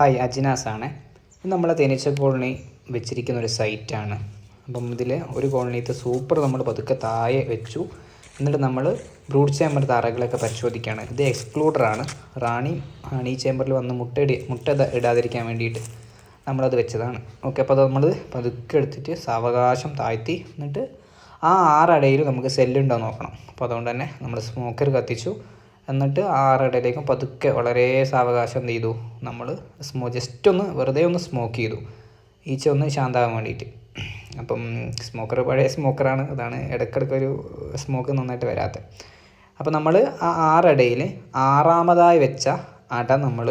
Hi Ajinas ആണ്. നമ്മളെ തേനീച്ച കോളനി വെച്ചിരിക്കുന്ന ഒരു സൈറ്റാണ് അപ്പം ഇതിൽ ഒരു കോളനിത്തെ സൂപ്പർ നമ്മൾ പതുക്കെ താഴെ വെച്ചു. എന്നിട്ട് നമ്മൾ ബ്രൂഡ് ചേമ്പർ തറകളൊക്കെ പരിശോധിക്കുകയാണ്. ഇത് എക്സ്ക്ലൂഡറാണ് റാണി ഹണി ചേമ്പറിൽ വന്ന് മുട്ട മുട്ട ഇടാതിരിക്കാൻ വേണ്ടിയിട്ട് നമ്മളത് വെച്ചതാണ്. ഓക്കെ അപ്പോൾ അത് നമ്മൾ പതുക്കെ എടുത്തിട്ട് സാവകാശം താഴ്ത്തി എന്നിട്ട് ആ ആറടയിൽ നമുക്ക് സെല്ലുണ്ടോ നോക്കണം. അപ്പോൾ അതുകൊണ്ട് തന്നെ നമ്മൾ സ്മോക്കർ കത്തിച്ചു. എന്നിട്ട് ആറടയിലേക്കും പതുക്കെ വളരെ സാവകാശം എന്ത് ചെയ്തു. നമ്മൾ സ്മോ ജസ്റ്റ് ഒന്ന് വെറുതെ ഒന്ന് സ്മോക്ക് ചെയ്തു. ഈച്ച ഒന്ന് ശാന്താവാൻ വേണ്ടിയിട്ട്. അപ്പം സ്മോക്കർ പഴയ സ്മോക്കറാണ് അതാണ് ഇടയ്ക്കിടയ്ക്ക് ഒരു സ്മോക്ക് നന്നായിട്ട് വരാത്ത. അപ്പോൾ നമ്മൾ ആ ആറടയിൽ ആറാമതായി വെച്ച അട നമ്മൾ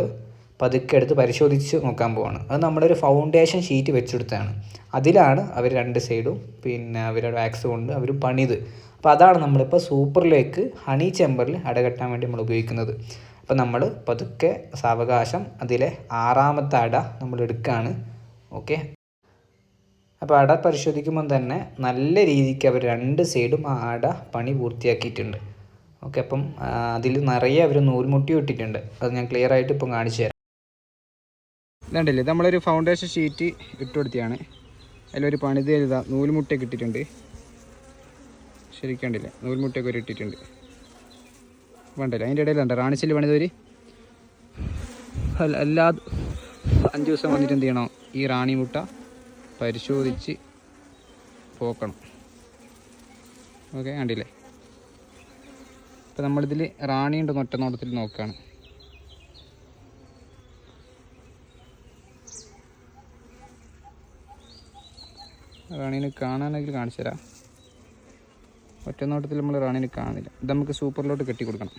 പതുക്കെ എടുത്ത് പരിശോധിച്ച് നോക്കാൻ പോവാണ്. അത് നമ്മളൊരു ഫൗണ്ടേഷൻ ഷീറ്റ് വെച്ചെടുത്താണ് അതിലാണ് അവർ രണ്ട് സൈഡും പിന്നെ അവരുടെ വാക്സ് കൊണ്ട് അവർ പണിത്. അപ്പോൾ അതാണ് നമ്മളിപ്പോൾ സൂപ്പറിലേക്ക് ഹണി ചെമ്പറിൽ അടകെട്ടാൻ വേണ്ടി നമ്മൾ ഉപയോഗിക്കുന്നത്. അപ്പോൾ നമ്മൾ പതുക്കെ സാവകാശം അതിലെ ആറാമത്തെ അട നമ്മൾ എടുക്കുകയാണ് ഓക്കെ? അപ്പോൾ അട പരിശോധിക്കുമ്പം തന്നെ നല്ല രീതിക്ക് അവർ രണ്ട് സൈഡും ആ അട പണി പൂർത്തിയാക്കിയിട്ടുണ്ട്. ഓക്കെ? അപ്പം അതിൽ നിറയെ അവർ നൂൽമുട്ടി ഇട്ടിട്ടുണ്ട്. അത് ഞാൻ ക്ലിയർ ആയിട്ട് ഇപ്പം കാണിച്ചു തരാം. ഇതുണ്ടല്ലേ നമ്മളൊരു ഫൗണ്ടേഷൻ ഷീറ്റ് ഇട്ട് കൊടുത്തിയാണ് അതിലൊരു പണിത് എഴുതാം നൂൽമുട്ടയൊക്കെ ഇട്ടിട്ടുണ്ട്. ശരിക്കണ്ടില്ലേ നൂൽമുട്ടയൊക്കെ ഒരു ഇട്ടിട്ടുണ്ട്. വേണ്ടല്ലേ അതിന്റെ ഇടയിലുണ്ട് റാണിച്ചിൽ അല്ല- എല്ലാ അഞ്ച് ദിവസം വന്നിട്ട് എന്ത് ചെയ്യണം? ഈ റാണി മുട്ട പരിശോധിച്ച് പോക്കണം. ഓക്കെ കണ്ടില്ലേ? ഇപ്പം നമ്മളിതിൽ റാണിയുണ്ട് ഒറ്റ നോട്ടത്തിൽ നോക്കുകയാണ്. റാണീനെ കാണാനെങ്കിൽ കാണിച്ചു തരാം ഒറ്റ നോട്ടത്തിൽ നമ്മൾ റാണീനെ കാണില്ല ഇത് നമുക്ക് സൂപ്പറിലോട്ട് കെട്ടി കൊടുക്കണം